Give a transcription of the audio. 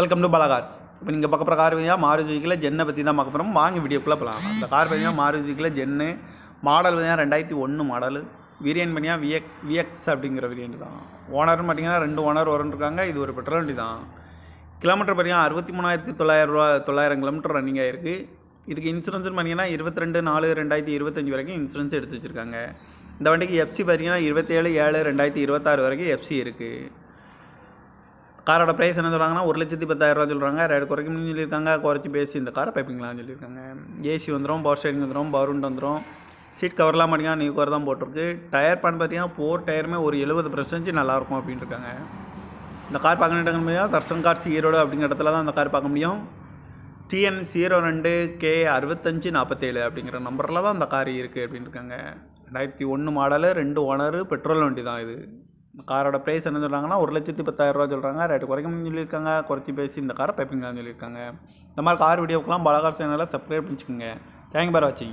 Welcome to பலகார்ஸ் இப்போ நீங்கள் பார்க்க போகிற கார் பார்த்தீங்கன்னா மாருதிக்கில் ஜென்னை பற்றி தான் பார்க்க போகிறோம் வாங்கி வீடியோக்குள்ளே போகலாம் அந்த கார் பார்த்தீங்கன்னா மாருதிக்கில் ஜென்னு மாடல் பார்த்தீங்கன்னா ரெண்டாயிரத்தி ஒன்று மாடல் வேரியன்ட் பண்ணியா விஎக் விஎக்ஸ் அப்படிங்கிற வேரியன்ட் தான். ஓனர்னு பார்த்தீங்கன்னா ரெண்டு ஓனர் வரன்னு இருக்காங்க. இது ஒரு பெட்ரோல் வண்டி தான். கிலோமீட்டர் பார்த்தீங்கன்னா அறுபத்தி மூணாயிரத்தி தொள்ளாயிரம் ரூபா தொள்ளாயிரம் கிலோமீட்டர் ரன்னிங் ஆயிருக்கு இதுக்கு இன்சூரன்ஸ்னு பார்த்தீங்கன்னா இருபத்தி ரெண்டு நாலு ரெண்டாயிரத்தி இருபத்தஞ்சி வரைக்கும் இன்சூரன்ஸ் எடுத்து வச்சுருக்காங்க. இந்த வண்டிக்கு எஃப்சி பார்த்தீங்கன்னா இருபத்தேழு ஏழு ரெண்டாயிரத்தி இருபத்தாறு வரைக்கும் எஃப்சி இருக்குது காரோட ப்ரைஸ் என்ன சொல்கிறாங்கன்னா ஒரு லட்சத்தி பத்தாயிரரூவா சொல்கிறாங்க ரேட் குறைக்கணும்னு சொல்லியிருக்காங்க. குறைச்சி பேசி இந்த காரை பைப்பிங்களான்னு சொல்லியிருக்காங்க. ஏசி வந்துடும் பவர் ஸ்டேரிங் வந்துடும் பவர் வந்துடும் சீட் கவர்லாம் மாட்டிங்க நியூ கவர் தான் போட்டிருக்கு. டயர் பண்ண பார்த்தீங்கன்னா ஃபோர் டயருமே ஒரு எழுபது பர்சன்டேஜ் நல்லாயிருக்கும் அப்படின்னு இருக்காங்க. இந்த கார் பார்க்க வேண்டிய தர்சன் கார்ஸ் ஈரோடு அப்படிங்கிற இடத்துல தான் அந்த கார் பார்க்க முடியும். டிஎன் ஜீரோ ரெண்டு கே அறுபத்தஞ்சு நாற்பத்தேழு அப்படிங்கிற நம்பரில் தான் அந்த கார் இருக்குது அப்படின்னு இருக்காங்க. ரெண்டாயிரத்தி ஒன்று மாடலு ரெண்டு ஓனரு பெட்ரோல் வண்டி தான் இது. காரோட ப்ரைஸ் என்ன சொல்கிறாங்கன்னா ஒரு லட்சத்தி பத்தாயிரரூவா சொல்கிறாங்க ரேட்டு குறைக்கணும்னு சொல்லியிருக்காங்க. குறைச்சி பேசி இந்த காரை பைப்பிங்களான்னு சொல்லியிருக்காங்க. இந்த மாதிரி கார் வீடியோக்கெலாம் பலகார் சேனலில் சப்ஸ்கிரைப் பண்ணிச்சுக்கோங்க. தேங்க் பார் வாட்சிங்